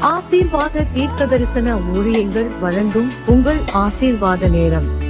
ஆசீர்வாத தீர்க்க தரிசன ஊழியங்கள் வழங்கும் உங்கள் ஆசீர்வாத நேரம்.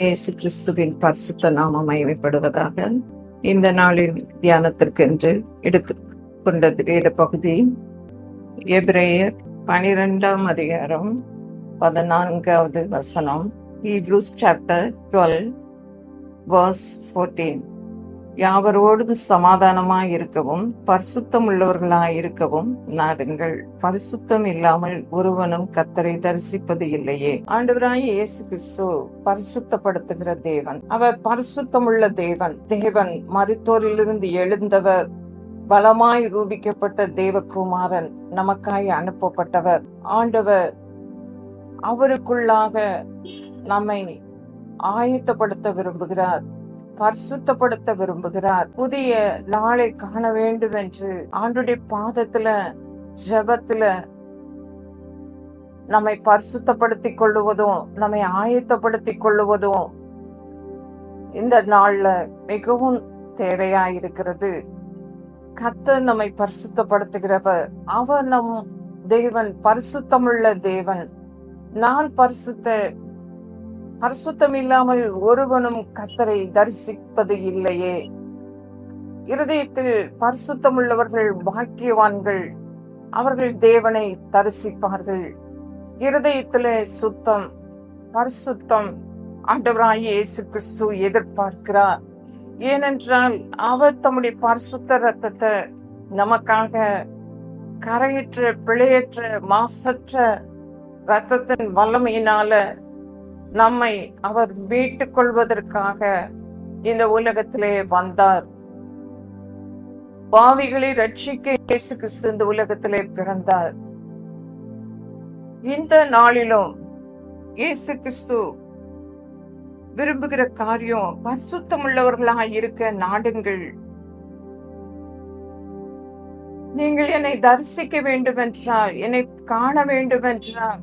இயேசு கிறிஸ்துவின் பரிசுத்த நாமம் அமைப்படுவதாக இந்த நாளின் தியானத்திற்கென்று எடுத்து கொண்ட வேத பகுதி. எபிரேயர் பனிரெண்டாம் அதிகாரம் பதினான்காவது வசனம். Hebrews chapter twelve verse fourteen யாவரோடும் சமாதானமாய் இருக்கவும் பரிசுத்தம் உள்ளவர்களாய் இருக்கவும் நாடுங்கள். பரிசுத்தம் இல்லாமல் ஒருவனும் கத்தரை தரிசிப்பது இல்லையே. ஆண்டவராய் இயேசு கிறிஸ்து பரிசுத்தப்படுத்துகிற தேவன். அவர் பரிசுத்தமுள்ள தேவன். தேவன் மருத்தோரிலிருந்து எழுந்தவர். பலமாய் ரூபிக்கப்பட்ட தேவகுமாரன் நமக்காய் அனுப்பப்பட்டவர். ஆண்டவர் அவருக்குள்ளாக நம்மை ஆயத்தப்படுத்த விரும்புகிறார். பரிசுத்தப்படுத்த விரும்புகிறார். புதிய நாளை காண வேண்டும் என்று ஆண்டுடைய பாதத்துல ஜபத்துல நம்மை பரிசுத்தப்படுத்திக் கொள்ளுவதும் நம்மை ஆயத்தப்படுத்திக் கொள்ளுவதும் இந்த நாள்ல மிகவும் தேவையாயிருக்கிறது. கத்த நம்மை பரிசுத்தப்படுத்துகிறவர். அவர் நம் தேவன் பரிசுத்தமுள்ள தேவன். நான் பரிசுத்த பரிசுத்தம் இல்லாமல் ஒருவனும் கத்தரை தரிசிப்பது இல்லையே. இருதயத்தில் பரிசுத்தம் உள்ளவர்கள் பாக்கியவான்கள் அவர்கள் தேவனை தரிசிப்பார்கள். இருதயத்திலே சுத்தம் பரிசுத்தம் ஆண்டவராய் இயேசு கிறிஸ்து எதிர்பார்க்கிறார். ஏனென்றால் அவர் தம்முடைய பரிசுத்த ரத்தத்தை நமக்காக கரையற்ற பிழையற்ற மாசற்ற ரத்தத்தின் வல்லமையினால நம்மை அவர் மீட்டுக் கொள்வதற்காக இந்த உலகத்திலே வந்தார். பாவிகளை ரட்சிக்க இயேசு கிறிஸ்து இந்த உலகத்திலே பிறந்தார். இந்த நாளிலும் இயேசு கிறிஸ்து விரும்புகிற காரியம் பரிசுத்தம் உள்ளவர்களாக இருக்க நாடுங்கள். நீங்கள் என்னை தரிசிக்க வேண்டும் என்றால் என்னை காண வேண்டும் என்றால்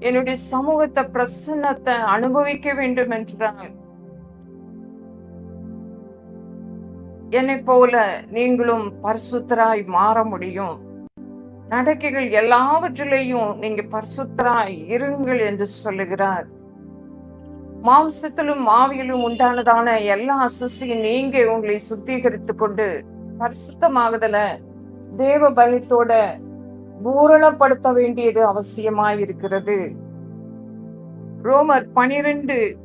என்னுடைய சமூகத்தை பிரசன்னத்தை அனுபவிக்க வேண்டும் என்றால் என்னை போல நீங்களும் பரிசுத்தராய் மாற முடியும். நடக்கைகள் எல்லாவற்றிலேயும் நீங்க பரிசுத்தராய் இருங்கள் என்று சொல்லுகிறார். மாம்சத்திலும் மாவியிலும் உண்டானதான எல்லா அசுசியும் நீங்க உங்களை சுத்திகரித்துக் கொண்டு பரிசுத்தமாகுதல தேவ பலத்தோட பூரணப்படுத்த வேண்டியது அவசியமாயிருக்கிறது. ரோமர் பனிரெண்டு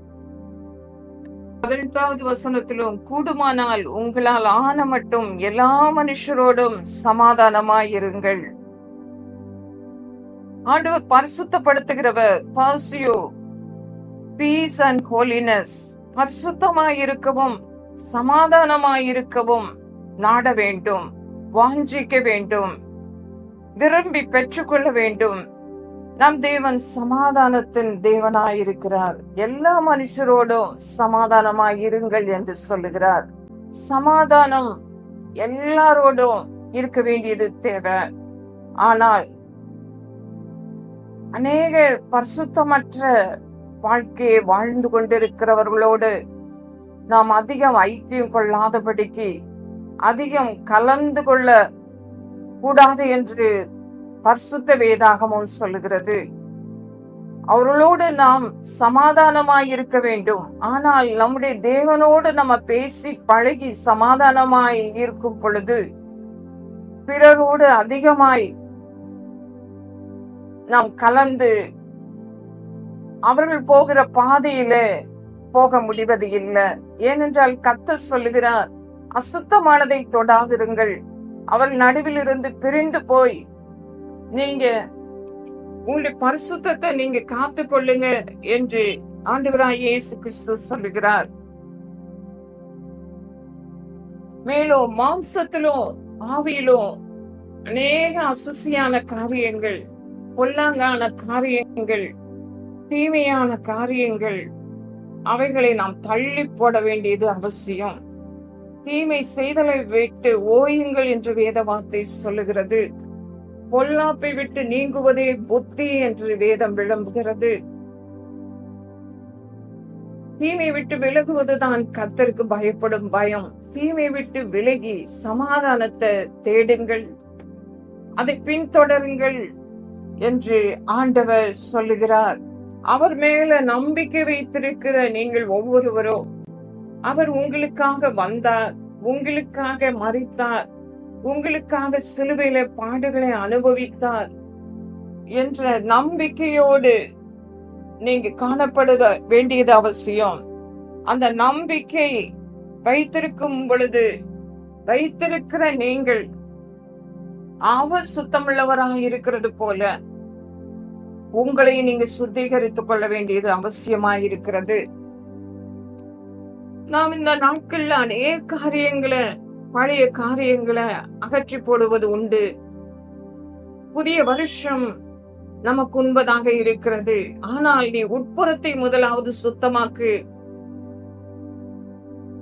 பதினெட்டாவது வசனத்திலும் கூடுமானால் உங்களால் ஆன மட்டும் எல்லா மனுஷரோடும் சமாதானமாயிருங்கள். ஆண்டவர் பரிசுத்தப்படுத்துகிறவர் பாசியோ பீஸ் அண்ட் ஹோலினஸ் பரிசுத்தமாயிருக்கவும் சமாதானமாயிருக்கவும் நாட வேண்டும் வாஞ்சிக்க வேண்டும் விரும்பி பெற்றுக்கொள்ள வேண்டும். நம் தேவன் சமாதானத்தின் தேவனாயிருக்கிறார். எல்லா மனுஷரோடும் சமாதானமாய் இருங்கள் என்று சொல்லுகிறார். சமாதானம் எல்லாரோடும் இருக்க வேண்டியது தேவை. ஆனால் அநேக பரிசுத்தமற்ற வாழ்க்கையை வாழ்ந்து கொண்டிருக்கிறவர்களோடு நாம் அதிகம் ஐக்கியம் கொள்ளாதபடிக்கு அதிகம் கலந்து கொள்ள கூடாது என்று பரிசுத்த வேதாகமும் சொல்லுகிறது. அவர்களோடு நாம் சமாதானமாய் இருக்க வேண்டும். ஆனால் நம்முடைய தேவனோடு நம்ம பேசி பழகி சமாதானமாய் இருக்கும் பொழுது பிறரோடு அதிகமாய் நாம் கலந்து அவர்கள் போகிற பாதையில போக முடிவது இல்லை. ஏனென்றால் கத்த சொல்லுகிறார் அசுத்தமானதை தொடாதிருங்கள். அவர் நடுவில் இருந்து பிரிந்து போய் நீங்க உங்களுடைய பரிசுத்தத்தை நீங்க காத்து கொள்ளுங்க என்று ஆண்டவராய் இயேசு கிறிஸ்து சொல்லுகிறார். மேலும் மாம்சத்திலும் ஆவியிலும் அநேக அசுசியான காரியங்கள் பொல்லாங்கான காரியங்கள் தீமையான காரியங்கள் அவைகளை நாம் தள்ளி போட வேண்டியது அவசியம். தீமை செய்தலை விட்டு ஓயுங்கள் என்று வேத வார்த்தை சொல்லுகிறது. பொல்லாப்பை விட்டு நீங்குவதே புத்தி என்று வேதம் விளம்புகிறது. தீமை விட்டு விலகுவதுதான் கத்தருக்கு பயப்படும் பயம். தீமை விட்டு விலகி சமாதானத்தை தேடுங்கள். அதை பின்தொடருங்கள் என்று ஆண்டவர் சொல்லுகிறார். அவர் மேல நம்பிக்கை வைத்திருக்கிற நீங்கள் ஒவ்வொருவரும் அவர் உங்களுக்காக வந்தார் உங்களுக்காக மறித்தார் உங்களுக்காக சிலுவையில பாடுகளை அனுபவித்தார் என்ற நம்பிக்கையோடு நீங்க காணப்பட வேண்டியது அவசியம். அந்த நம்பிக்கை வைத்திருக்கும் பொழுது வைத்திருக்கிற நீங்கள் அவர் சுத்தமுள்ளவராக இருக்கிறது போல உங்களை நீங்க சுத்திகரித்துக் கொள்ள வேண்டியது அவசியமாயிருக்கிறது நாம் இந்த நாட்கள்ல அநேக காரியங்களை பழைய காரியங்களை அகற்றி போடுவது உண்டு. புதிய வருஷம் நமக்கு உண்பதாக இருக்கிறது. ஆனால் நீ உட்புறத்தை முதலாவது சுத்தமாக்கு.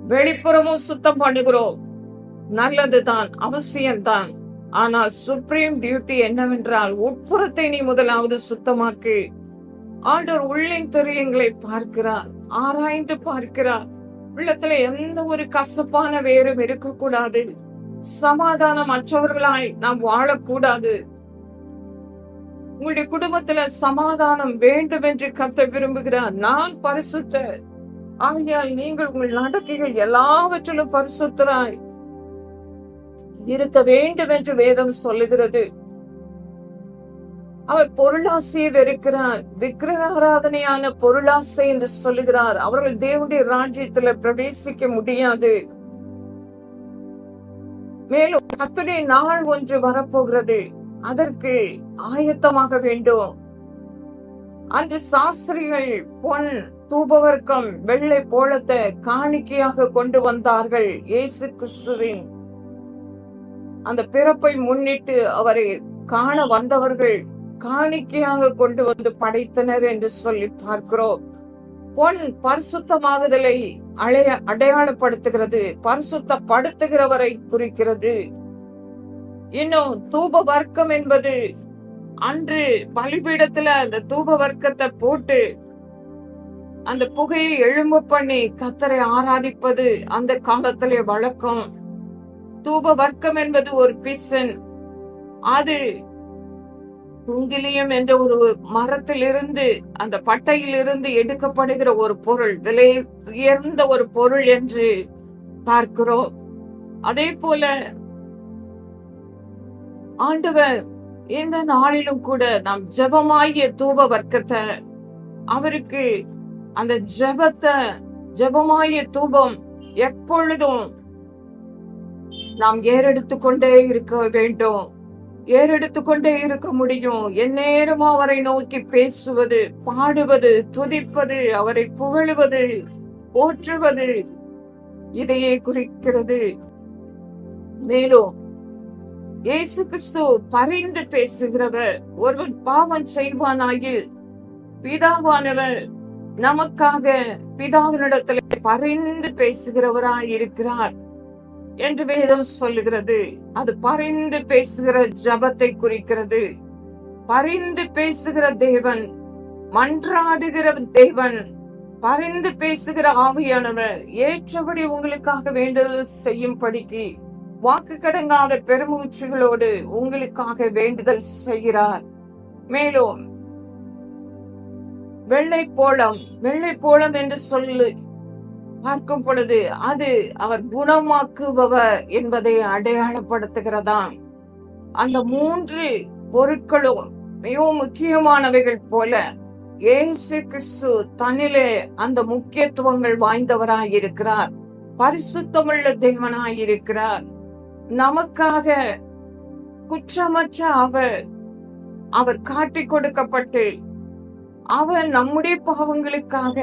வெளிப்புறமும் சுத்தம் பண்ணுகிறோம். நல்லதுதான் அவசியம்தான் ஆனால் சுப்ரீம் டியூட்டி என்னவென்றால் உட்புறத்தை நீ முதலாவது சுத்தமாக்கு. ஆண்டவர் உள்ளின் தெரியங்களை பார்க்கிறார் ஆராய்ந்து பார்க்கிறார். உள்ளத்துல எந்த ஒரு கசப்பான வேரும் இருக்கக்கூடாது. சமாதானம் மற்றவர்களாய் நாம் வாழக்கூடாது. உங்களுடைய குடும்பத்துல சமாதானம் வேண்டும் என்று கத்த விரும்புகிறார். நான் பரிசுத்த. ஆகையால் நீங்கள் உங்கள் நடக்கைகள் எல்லாவற்றிலும் பரிசுத்தராய் இருக்க வேண்டும் என்று வேதம் சொல்லுகிறது. அவர் பொருளாசையை வெறுக்கிறார். விக்கிரக ஆராதனையான பொருளாசை என்று சொல்லுகிறார். அவர்கள் தேவனுடைய ராஜ்யத்துல பிரவேசிக்க முடியாது. மேலும் கத்துடைய நாள் ஒன்று வரப்போகிறது. அதற்கு ஆயத்தமாக வேண்டும். அன்று சாஸ்திரிகள் பொன் தூபவர்க்கம் வெள்ளை போலத்தை காணிக்கையாக கொண்டு வந்தார்கள் இயேசு கிறிஸ்துவின். அந்த பிறப்பை முன்னிட்டு அவரை காண வந்தவர்கள் காணிக்கையாக கொண்டு வந்து படைத்தனர் என்று சொல்லி பார்க்கிறோம். பொன் பரிசுத்தமாகுதலை அடைய அடையாளப்படுத்துகிறது பரிசுத்தப்படுத்துகிறவரை குறிக்கிறது. இன்னும் தூப வர்க்கம் என்பது அன்று பலிபீடத்துல அந்த தூப வர்க்கத்தை போட்டு அந்த புகையை எழும்பு பண்ணி கத்தரை ஆராதிப்பது அந்த காலத்திலே வழக்கம். தூப வர்க்கம் என்பது ஒரு பிசன். அது குங்கிலியம் என்ற ஒரு மரத்திலிருந்து அந்த பட்டையிலிருந்து எடுக்கப்படுகிற ஒரு பொருள் விலை உயர்ந்த ஒரு பொருள் என்று பார்க்கிறோம். அதே போல ஆண்டவர் இந்த நாளிலும் கூட நாம் ஜபமாகிய தூப வர்க்கத்தை அவருக்கு அந்த ஜெபத்தை ஜெபமாகிய தூபம் எப்பொழுதும் நாம் ஏறெடுத்து கொண்டே இருக்க வேண்டும். ஏறெடுத்து கொண்டே இருக்க முடியும். எந்நேரமும் அவரை நோக்கி பேசுவது பாடுவது துதிப்பது அவரை புகழுவது போற்றுவது இதையே குறிக்கிறது. மேலும் இயேசு கிறிஸ்து பரிந்து பேசுகிறவர் ஒருவன் பாவம் செய்வானாயில் பிதாவானவர் நமக்காக பிதாவினிடத்தில் பரிந்து பேசுகிறவராய் இருக்கிறார் என்று வேதம் சொல்லுகிறது. அது பரிந்து பேசுகிற ஜபத்தை குறிக்கிறது. பரிந்து பேசுகிற தேவன் மன்றாடுகிற தேவன் பரிந்து பேசுகிற ஆவியானவர் ஏற்றபடி உங்களுக்காக வேண்டுதல் செய்யும்படிக்கு வாக்கு கடங்காத பெருமூச்சுகளோடு உங்களுக்காக வேண்டுதல் செய்கிறார். மேலும் வெள்ளை போலம் வெள்ளை போலம் என்று சொல்லு பார்க்கும் பொழுது அது அவர் குணமாக்குபவர் என்பதை அடையாளப்படுத்துகிறதாம் அந்த மூன்று பொருட்களும் மிகவும் முக்கியமானவைகள் போல இயேசு கிறிஸ்து தன்னிலே அந்த முக்கியத்துவங்கள் வாய்ந்தவராயிருக்கிறார். பரிசுத்தமுள்ள தேவனாயிருக்கிறார். நமக்காக குற்றமற்ற அவர் அவர் காட்டி கொடுக்கப்பட்டு அவர் நம்முடைய பாவங்களுக்காக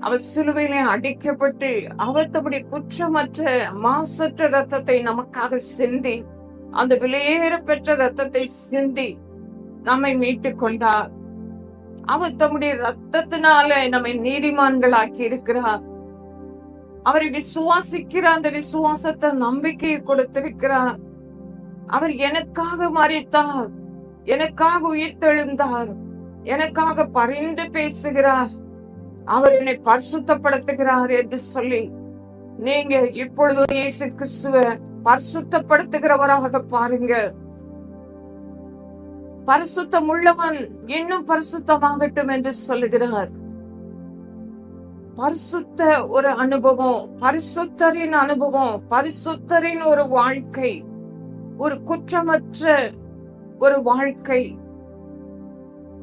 அவர் சிலுவையிலே அடிக்கப்பட்டு அவர் தம்முடைய குற்றமற்ற மாசற்ற ரத்தத்தை நமக்காக சிந்தி அந்த விலையேற பெற்ற ரத்தத்தை சிந்தி நம்மை மீட்டுக் கொண்டார் அவர் தம்முடைய ரத்தத்தினால நம்மை நீதிமான்களாக்கி இருக்கிறார். அவரை விசுவாசிக்கிற அந்த விசுவாசத்தை நம்பிக்கையை கொடுத்திருக்கிறார். அவர் எனக்காக மறித்தார் எனக்காக உயிர்த்தெழுந்தார் எனக்காக பரிந்து பேசுகிறார். அவர் என்னை பரிசுத்தப்படுத்துகிறார் என்று சொல்லி நீங்க இப்பொழுது இயேசு கிறிஸ்துவ பரிசுத்தப்படுத்துகிறவராக பாருங்க பரிசுத்தம் உள்ளவன் இன்னும் பரிசுத்தமாகட்டும் என்று சொல்லுகிறார். பரிசுத்த ஒரு அனுபவம் பரிசுத்தரின் அனுபவம் பரிசுத்தரின் ஒரு வாழ்க்கை ஒரு குற்றமற்ற ஒரு வாழ்க்கை.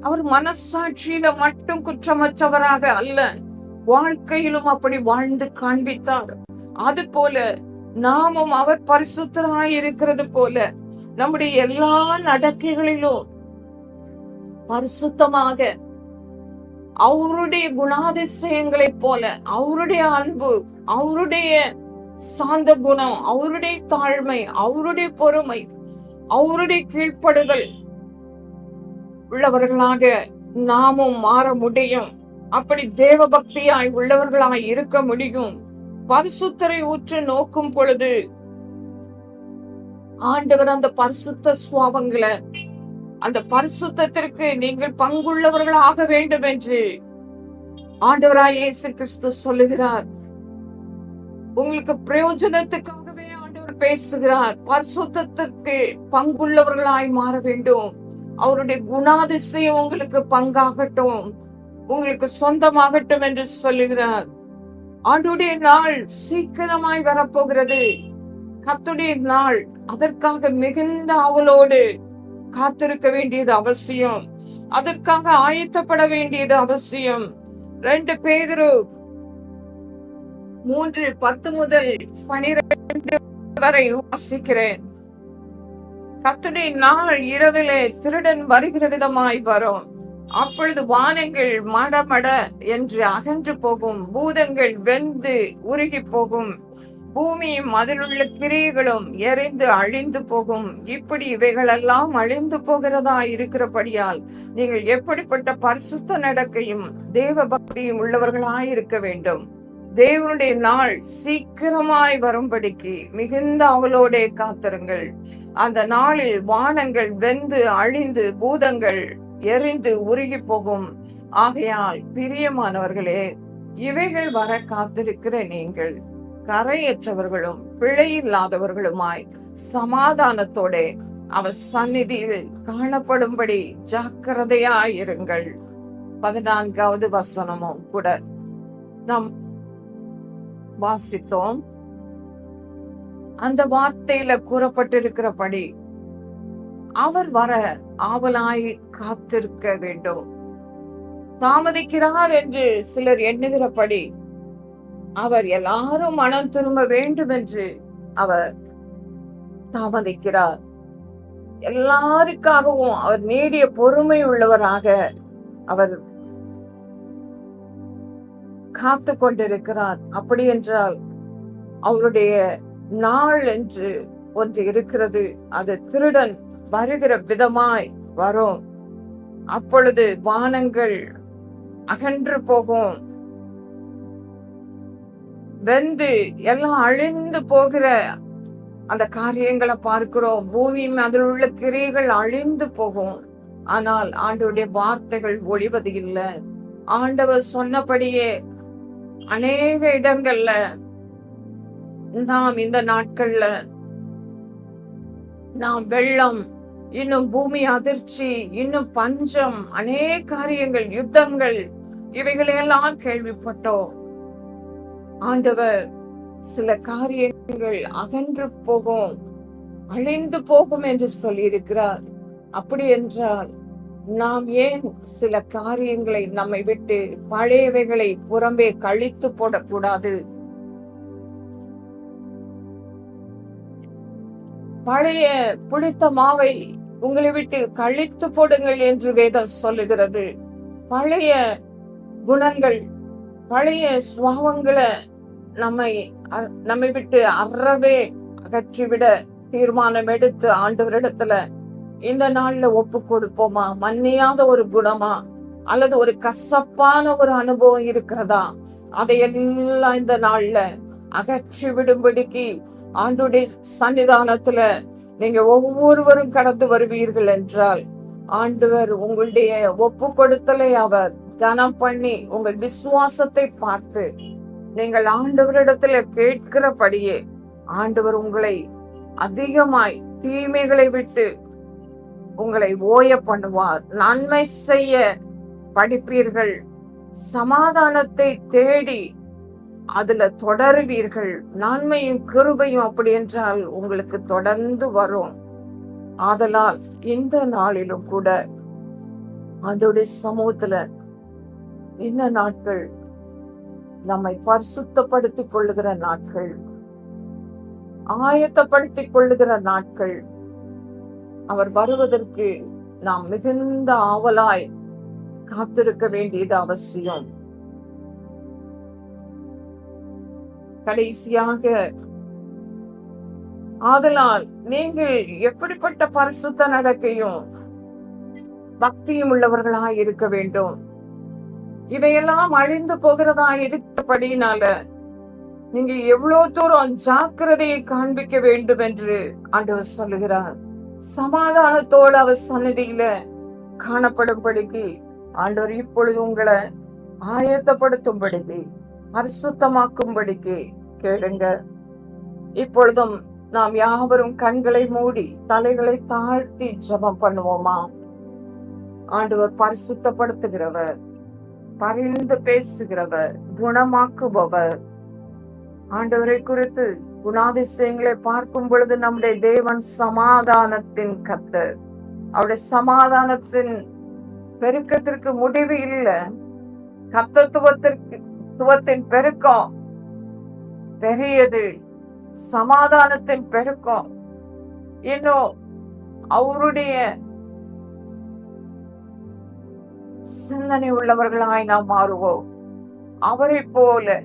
அவர் மனசாட்சியில மட்டும் குற்றமற்றவராக அல்ல. வாழ்க்கையிலும் அப்படி வாழ்ந்து காண்பித்தார். அது போல நாமும் அவர் பரிசுத்தராய் இருக்கிறது போல நம்முடைய எல்லா நடக்கைகளிலும் பரிசுத்தமாக அவருடைய குணாதிசயங்களைப் போல அவருடைய அன்பு அவருடைய சாந்த குணம் அவருடைய தாழ்மை அவருடைய பொறுமை அவருடைய கீழ்ப்படுதல் உள்ளவர்களாக நாமும் மாற முடியும். அப்படி தேவ பக்தியாய் உள்ளவர்களாய் இருக்க முடியும். பரிசுத்தரை ஊற்று நோக்கும் பொழுது ஆண்டவர் அந்த பரிசுத்த சுவாபங்களை அந்த பரிசுத்தத்திற்கு நீங்கள் பங்குள்ளவர்களாக வேண்டும் என்று ஆண்டவராய் இயேசு கிறிஸ்து சொல்லுகிறார். உங்களுக்கு பிரயோஜனத்துக்காகவே ஆண்டவர் பேசுகிறார். பரிசுத்திற்கு பங்குள்ளவர்களாய் மாற வேண்டும். அவருடைய குணாதிசயம் உங்களுக்கு பங்காகட்டும் உங்களுக்கு சொந்தமாகட்டும் என்று சொல்லுகிறார். ஆண்டுடைய நாள் சீக்கிரமாய் வரப்போகிறது. கத்துடைய நாள் அதற்காக மிகுந்த அவளோடு காத்திருக்க வேண்டியது அவசியம். அதற்காக ஆயத்தப்பட வேண்டியது அவசியம். ரெண்டு பேரு மூன்று பத்து முதல் பனிரெண்டு வரை வாசிக்கிறேன். கத்துடைய நாள் இரவிலே திருடன் வருகிற விதமாய் வரும். அப்பொழுது வானங்கள் மடமட என்று அகன்று போகும். பூதங்கள் வெந்து உருகி போகும். பூமியும் அதிலுள்ள கிரியைகளும் எரிந்து அழிந்து போகும். இப்படி இவைகளெல்லாம் அழிந்து போகிறதா இருக்கிறபடியால் நீங்கள் எப்படிப்பட்ட பரிசுத்த நடக்கையும் தேவ பக்தியும் உள்ளவர்களாய் இருக்க வேண்டும். தேவனுடைய நாள் சீக்கிரமாய் வரும்படிக்கு மிகுந்த அவளோட காத்திருங்கள். அந்த நாளில் வானங்கள் வெந்து அழிந்து பூதங்கள் எரிந்து உருகி போகும். ஆகையால் பிரியமானவர்களே இவைகள் வர காத்திருக்கிற நீங்கள் கரையற்றவர்களும் பிழை இல்லாதவர்களுமாய் சமாதானத்தோட அவர் சந்நிதியில் காணப்படும்படி ஜாக்கிரதையாயிருங்கள். பதினான்காவது வசனமும் கூட. நம் வாசித்தோம். அந்த வார்த்தையில கூறப்பட்டிருக்கிறபடி அவர் வர ஆவலாய் காத்திருக்க வேண்டும். தாமதிக்கிறார் என்று சிலர் எண்ணுகிறபடி அவர் எல்லாரும் மனம் திரும்ப வேண்டும் என்று அவர் தாமதிக்கிறார். எல்லாருக்காகவும் அவர் நீடிய பொறுமை உள்ளவராக அவர் காத்து கொண்டிருக்கிறார் அப்படி என்றால் அவருடைய நாள் என்று ஒன்று இருக்கிறது. அது திருடன் வருகிற விதமாய் வரும். அப்பொழுது வானங்கள் அகன்று போகும். வெந்து எல்லாம் அழிந்து போகிற அந்த காரியங்களை பார்க்கிறோம். பூமி அதில் உள்ள கிரியைகள் அழிந்து போகும். ஆனால் ஆண்டவருடைய வார்த்தைகள் ஒழிவது இல்லை. ஆண்டவர் சொன்னபடியே அநேக இடங்கள்ல நாம் இந்த நாட்கள்ல நாம் வெள்ளம் இன்னும் பூமி அதிர்ச்சி இன்னும் பஞ்சம் அநேக காரியங்கள் யுத்தங்கள் இவைகளையெல்லாம் கேள்விப்பட்டோம். ஆண்டவர் சில காரியங்கள் அகன்று போகும் அழிந்து போகும் என்று சொல்லியிருக்கிறார். அப்படி என்றால் நாம் ஏன் சில காரியங்களை நம்மை விட்டு பழையவைகளை புறம்பே கழித்து போடக்கூடாது? பழைய புளித்த மாவை உங்களை விட்டு கழித்து போடுங்கள் என்று வேதம் சொல்லுகிறது. பழைய குணங்கள் பழைய சுவாவங்களை நம்மை அ- நம்மை விட்டு அறவே அகற்றிவிட தீர்மானம் எடுத்து ஆண்டவரிடத்துல இந்த நாள்ல ஒப்பு கொடுப்போமா? மன்னியாத ஒரு குணமா? அல்லது ஒரு கசப்பான ஒரு அனுபவம் இருக்கிறதா? அதையெல்லாம் இந்த நாள்ல அகற்றி விடும்படிக்கு ஆண்டுடைய சன்னிதானத்துல நீங்க ஒவ்வொருவரும் கடந்து வருவீர்கள் என்றால் ஆண்டவர் உங்களுடைய ஒப்பு கொடுத்தலை அவர் கனம் பண்ணி உங்கள் விசுவாசத்தை பார்த்து நீங்கள் ஆண்டவரிடத்துல கேட்கிறபடியே ஆண்டவர் உங்களை அதிகமாய் தீமைகளை விட்டு உங்களை ஓய பண்ணுவார். நன்மை செய்ய படிப்பீர்கள். சமாதானத்தை தேடி அதுல தொடருவீர்கள். நன்மையும் கிருபையும் அப்படி என்றால் உங்களுக்கு தொடர்ந்து வரும். ஆதலால் இந்த நாளிலும் கூட அதோடைய சமூகத்துல இந்த நாட்கள் நம்மை பரிசுத்தப்படுத்திக் கொள்ளுகிற நாட்கள் ஆயத்தப்படுத்திக் கொள்ளுகிற நாட்கள் அவர் வருவதற்கு நாம் மிகுந்த ஆவலாய் காத்திருக்க வேண்டியது அவசியம். கடைசியாக ஆதலால் நீங்கள் எப்படிப்பட்ட பரிசுத்த நடக்கையும் பக்தியும் உள்ளவர்களாய் இருக்க வேண்டும். இவையெல்லாம் அழிந்து போகிறதா இருக்கிறபடினால நீங்க எவ்வளவு தூரம் ஜாக்கிரதையை காண்பிக்க வேண்டும் என்று ஆண்டவர் சொல்லுகிறார். சமாதானத்தோடு அவர் சன்னதியில காணப்படும்படிக்கு ஆண்டவர் இப்பொழுது உங்களை ஆயத்தப்படுத்தும்படிக்கு பரிசுத்தமாக்கும்படிக்கு கேளுங்க இப்பொழுதும் நாம் யாவரும் கண்களை மூடி தலைகளை தாழ்த்தி ஜபம் பண்ணுவோமா? ஆண்டவர் பரிசுத்தப்படுத்துகிறவர் பரிந்து பேசுகிறவர் குணமாக்குபவர். ஆண்டவரை குறித்து குணாதிசயங்களை பார்க்கும் பொழுது நம்முடைய தேவன் சமாதானத்தின் கத்தர். அவருடைய சமாதானத்தின் பெருக்கத்திற்கு முடிவு இல்லை. கத்தத்துவத்திற்கு துவத்தின் பெருக்கம் பெரியது. சமாதானத்தின் பெருக்கம். இன்னும் அவருடைய சிந்தனை உள்ளவர்களாய் நாம் மாறுவோம். அவரை போல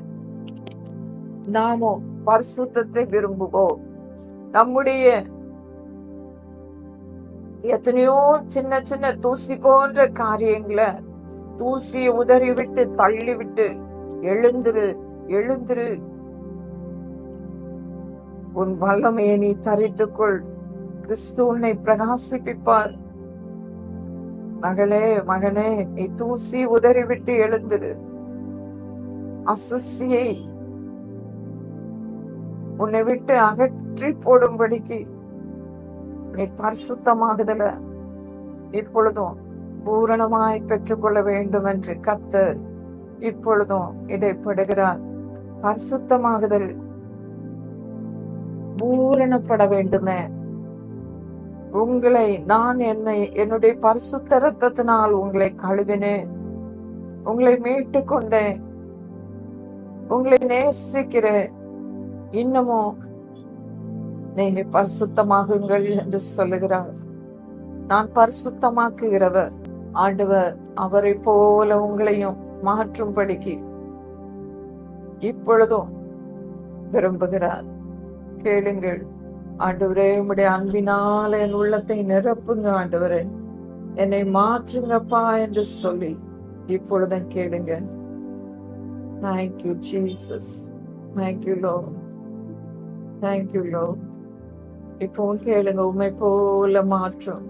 நாமும் பரிசுத்தத்தை விரும்புவோம் நம்முடைய எத்தனையோ சின்ன சின்ன தூசி போன்ற காரியங்களை தூசியை உதறி விட்டு தள்ளி விட்டு எழுந்துரு எழுந்துரு. உன் வல்லமையை நீ தரித்துக்கொள். கிறிஸ்து உன்னை பிரகாசிப்பிப்பார். மகளே மகனே நீ தூசி உதறிவிட்டு எழுந்துரு. அசுசியை உன்னை விட்டு அகற்றி போடும்படிக்கு நீ பரிசுத்தமாகுதல இப்பொழுதும் பூரணமாய் பெற்றுக்கொள்ள வேண்டும் என்று கத்து இப்பொழுதும் இடைப்படுகிறார். பரிசுத்தமாகுதல் பூரணப்பட வேண்டுமே. உங்களை நான் என்னை என்னுடைய பரிசுத்த ரத்தத்தினால் உங்களை கழுவினேன். உங்களை மீட்டு கொண்டேன் உங்களை நேசிக்கிறேன். இன்னமும் நீங்க பரிசுத்தமாகுங்கள் என்று சொல்லுகிறார். நான் பரிசுத்தமாக்குகிறவர். ஆண்டவர் அவரை போல உங்களையும் மாற்றும்படிக்கு இப்பொழுதும் விரும்புகிறார். கேளுங்கள் ஆண்டவரே உம்முடைய அன்பினால என் உள்ளத்தை நிரப்புங்க ஆண்டவரே. என்னை மாற்றுங்கப்பா என்று சொல்லி இப்பொழுதும் கேளுங்க thank you Jesus thank you Lord thank you Lord இப்போ கேளுங்க உண்மை போல மாற்றும்.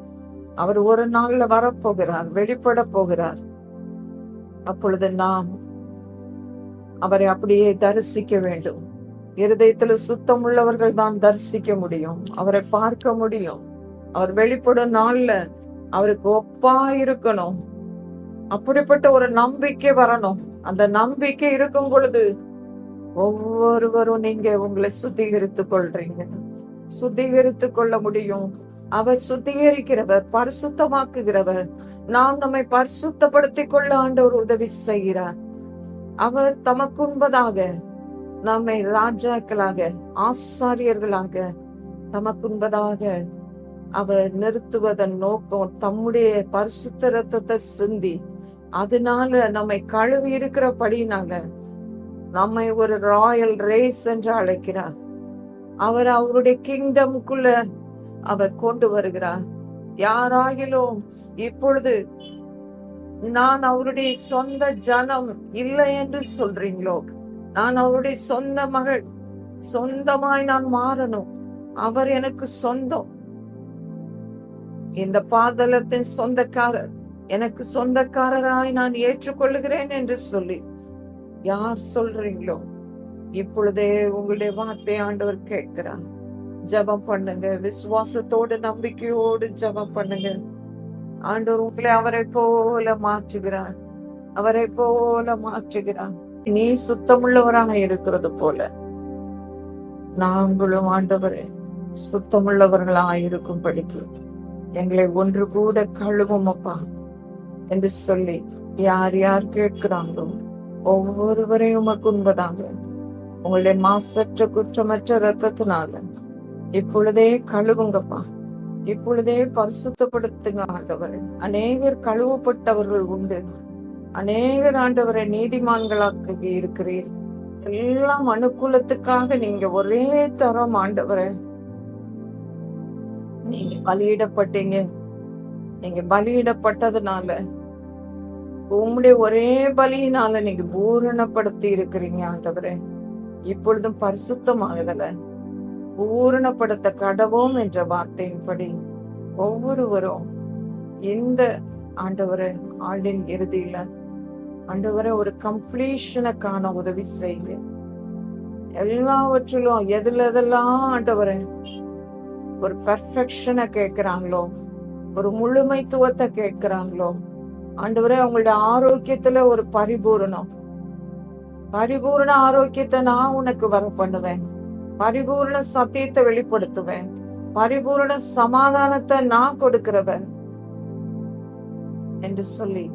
அவர் ஒரு நாள்ல வரப்போகிறார் வெளிப்பட போகிறார். அப்பொழுது நாம் அவரை அப்படியே தரிசிக்க வேண்டும். இருதயத்துல சுத்தம் உள்ளவர்கள் தான் தரிசிக்க முடியும். அவரை பார்க்க முடியும். அவர் வெளிப்படும் நாள்ல அவருக்கு ஒப்பா இருக்கணும். அப்படிப்பட்ட ஒரு நம்பிக்கை வரணும். அந்த நம்பிக்கை இருக்கும் பொழுது ஒவ்வொருவரும் நீங்க உங்களை சுத்திகரித்துக் கொள்றீங்க. சுத்திகரித்துக் கொள்ள முடியும். அவர் சுத்திகரிக்கிறவர் பரிசுத்தமாக்குகிறவர். நாம் நம்மை பரிசுத்தப்படுத்திக் கொள்ள ஆண்டவர் உதவி செய்கிறார். அவர் தமக்குன்பதாக நம்மை ராஜாக்களாக ஆசாரியர்களாக தமக்குன்பதாக அவர் நிறுத்துவதன் நோக்கம் தம்முடைய பரிசுத்த ரத்தத்தை சிந்தி அதனால நம்மை கழுவி இருக்கிறபடினால நம்மை ஒரு ராயல் ரேஸ் என்று அழைக்கிறார். அவர் அவருடைய கிங்டமுக்குள்ள அவர் கொண்டு வருகிறார். யாராகிலும் இப்பொழுது நான் அவருடைய சொந்த ஜனம் இல்லை என்று சொல்றீங்களோ? நான் அவருடைய சொந்த மகள் சொந்தமாய் நான் மாறணும். அவர் எனக்கு சொந்தம். இந்த பாதலத்தின் சொந்தக்காரர் எனக்கு சொந்தக்காரராய் நான் ஏற்றுக்கொள்ளுகிறேன் என்று சொல்லி யார் சொல்றீங்களோ? இப்பொழுதே உங்களுடைய வார்த்தை ஆண்டவர் கேட்கிறார். ஜெபம் பண்ணுங்க விசுவாசத்தோடு நம்பிக்கையோடு ஜெபம் பண்ணுங்க. ஆண்டவர் உங்களை அவரை போல மாற்றுகிறார். அவரை போல மாற்றுகிறார். நீ சுத்தமுள்ளவராக இருக்கிறது போல. நாங்களும் ஆண்டவரே சுத்தமுள்ளவர்களா இருக்கும்படிக்கு எங்களை ஒன்று கூட கழுவும் அப்பா என்று சொல்லி யார் யார் கேட்கிறாங்களோ ஒவ்வொருவரையும் உமக்கு உண்பதாக. உங்களுடைய மாசற்ற குற்றமற்ற ரத்தத்தினால இப்பொழுதே கழுவுங்கப்பா. இப்பொழுதே பரிசுத்தப்படுத்துங்க ஆண்டவரை. அநேகர் கழுவப்பட்டவர்கள் உண்டு. அநேகர் ஆண்டவரை நீதிமான்களாக இருக்கிறீர். எல்லாம் அனுகூலத்துக்காக நீங்க ஒரே தரம் ஆண்டவரை. நீங்க பலியிடப்பட்டீங்க. நீங்க பலியிடப்பட்டதுனால உம்முடைய ஒரே பலியினால நீங்க பூரணப்படுத்தி இருக்கிறீங்க ஆண்டவரே. இப்பொழுதும் பரிசுத்தமாகுதல. பூரணப்படுத்த கடவோம் என்ற வார்த்தையின்படி ஒவ்வொருவரும் இந்த ஆண்டவரை ஆண்டின் இறுதியில ஆண்டவரை ஒரு கம்ப்ளீஷனை காண உதவி செய்து எல்லாவற்றிலும் எதுல எதெல்லாம் ஆண்டவரை ஒரு பெர்ஃபெக்ஷனை கேட்கிறாங்களோ ஒரு முழுமைத்துவத்தை கேட்கிறாங்களோ ஆண்டவரே அவங்களுடைய ஆரோக்கியத்துல ஒரு பரிபூரணம். பரிபூரண ஆரோக்கியத்தை நான் உனக்கு வர பண்ணுவேன். பரிபூரண சத்தியத்தை வெளிப்படுத்துவேன். பரிபூரண சமாதானத்தை நான் கொடுக்கிறவன் என்று சொல்லி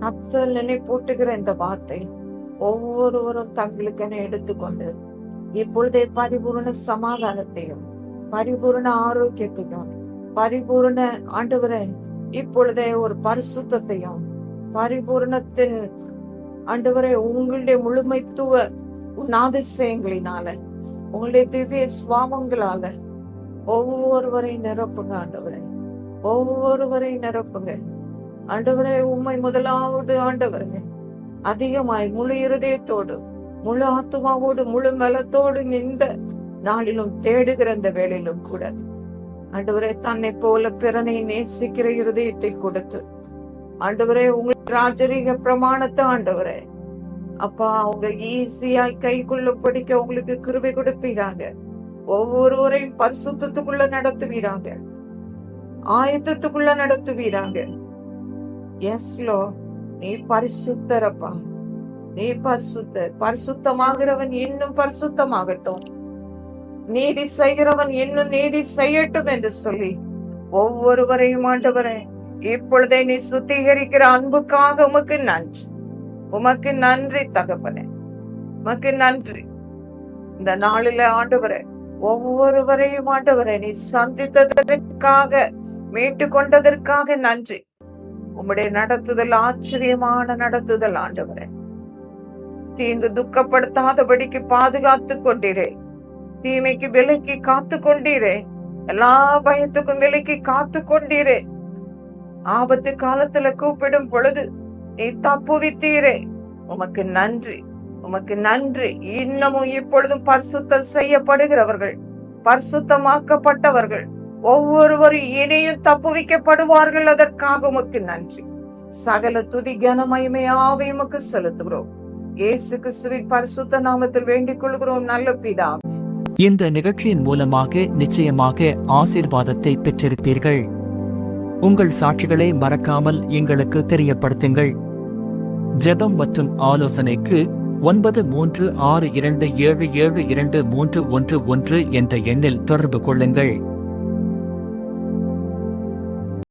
கத்தல் நினைப்பூட்டுகிற இந்த வார்த்தை ஒவ்வொருவரும் தங்களுக்கென எடுத்துக்கொண்டு இப்பொழுதே பரிபூரண சமாதானத்தையும் பரிபூரண ஆரோக்கியத்தையும் பரிபூரண ஆண்டவரை இப்பொழுதே ஒரு பரிசுத்தையும் பரிபூர்ணத்தின் ஆண்டவரை உங்களுடைய முழுமைத்துவ நாதிசயங்களினால உங்களுடைய திவ்ய சுவாமங்களால ஒவ்வொருவரை நிரப்புங்க ஆண்டவரை. ஒவ்வொருவரை நிரப்புங்க. ஆண்டவரே உண்மை முதலாவது ஆண்டவரே. அதிகமாய் முழு இருதயத்தோடு முழு ஆத்மாவோடு முழு மலத்தோடு இந்த நாளிலும் தேடுகிற இந்த வேலையிலும் கூட. ஆண்டவரே தன்னை போல பிறனை நேசிக்கிற இருதயத்தை கொடுத்து. ஆண்டவரே உங்கள் ராஜரீக பிரமாணத்தை ஆண்டவரே. அப்பா அவங்க ஈஸியாய் கைக்குள்ள படிக்க உங்களுக்கு கிருபை கொடுப்பீராக. ஒவ்வொருவரையும் பரிசுத்தத்துக்குள்ள நடத்துவீராக. ஆயத்தத்துக்குள்ள நடத்துவீராக. எஸ் லோ நீ பரிசுத்தரப்பா. நீ பரிசுத்த பரிசுத்தமாகிறவன் இன்னும் பரிசுத்தமாகட்டும். நீதி செய்கிறவன் இன்னும் நீதி செய்யட்டும் என்று சொல்லி ஒவ்வொருவரையும் ஆண்டவரே இப்பொழுதே நீ சுத்திகரிக்கிற அன்புக்காக உமக்கு நன்றி. உமக்கு நன்றி தகப்பனே. உமக்கு நன்றி. இந்த நாளில ஆண்டவரே ஒவ்வொருவரையும் ஆண்டவரே நீ சந்தித்ததற்காக மீட்டு கொண்டதற்காக நன்றி. உம்முடைய நடத்துதல் ஆச்சரியமான நடத்துதல் ஆண்டவரே. தீங்கு துக்கப்படுத்தாதபடிக்கு பாதுகாத்து கொண்டீரே. தீமைக்கு விலைக்கு காத்து கொண்டீரே. எல்லா பயத்துக்கும் விலைக்கு காத்து கொண்டீரே. ஆபத்து காலத்துல கூப்பிடும் பொழுது நீ தப்புவித்தீரே உமக்கு நன்றி உமக்கு நன்றி. இன்னமும் இப்பொழுதும் பரிசுத்தம் செய்யப்படுகிறவர்கள் பரிசுத்தமாக்கப்பட்டவர்கள் ஒவ்வொருவரும் இனியும் தப்புவிக்கப்படுவார்கள் அதற்காக உமக்கு நன்றி. சகல துதி கனமயமையாவே உமக்கு செலுத்துகிறோம். இயேசு கிறிஸ்துவின் பரிசுத்த நாமத்தில் வேண்டிக் கொள்கிறோம். நல்ல பிதா இந்த நிகழ்ச்சியின் மூலமாக நிச்சயமாக ஆசீர்வாதத்தை பெற்றிருப்பீர்கள். உங்கள் சாட்சிகளை மறக்காமல் எங்களுக்கு தெரியப்படுத்துங்கள். ஜெபம் மற்றும் ஆலோசனைக்கு ஒன்பது மூன்று ஆறு இரண்டு ஏழு ஏழு இரண்டு மூன்று ஒன்று ஒன்று என்ற எண்ணில் தொடர்பு கொள்ளுங்கள்.